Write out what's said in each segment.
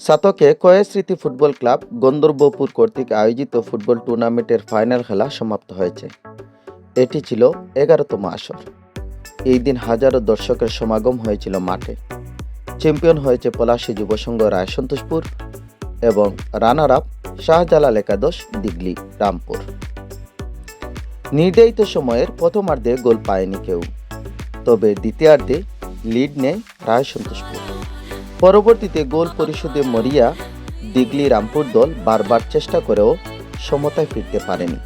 সাতকে কয়ে স্মৃতি ফুটবল ক্লাব গন্ধর্বপুর কর্তৃক আয়োজিত ফুটবল টুর্নামেন্টের ফাইনাল খেলা সমাপ্ত হয়েছে। এটি ছিল এগারোতম আসর। এই দিন হাজারো দর্শকের সমাগম হয়েছিল মাঠে। চ্যাম্পিয়ন হয়েছে পলাশী যুবসংঘ রায়সন্তোষপুর এবং রানার আপ শাহজালাল একাদশ দিগলি রামপুর। নির্ধারিত সময়ের প্রথমার্ধে গোল পায়নি কেউ, তবে দ্বিতীয়ার্ধে লিড নেয় রায়সন্তোষপুর পরবর্তীতে গোল পরিশোধে মরিয়া, দিগলি রামপুর দল বারবার চেষ্টা করেও সমতায় ফিরতে পারেনি।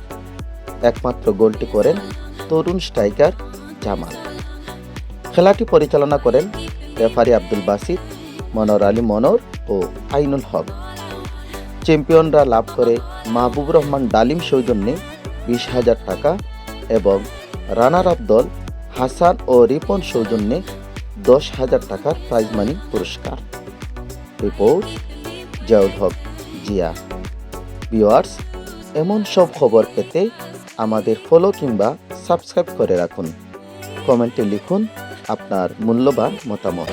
একমাত্র গোলটি করেন তরুণ স্ট্রাইকার জামাল। খেলাটি পরিচালনা করেন রেফারি আব্দুল বাসিদ মনোর আলী মনোর ও আইনুল হক। চ্যাম্পিয়নরা লাভ করে মাহবুব রহমান ডালিম সৌজন্যে বিশ হাজার টাকা এবং রানার আপ দল হাসান ও রিপন সৌজন্যে দশ হাজার টাকার প্রাইজ মানি পুরস্কার। রিপোর্ট জাউল হক জিয়া। ভিওয়ার্স এমন সব খবর পেতে আমাদের ফলো কিংবা সাবস্ক্রাইব করে রাখুন। কমেন্টে লিখুন আপনার মূল্যবান মতামত।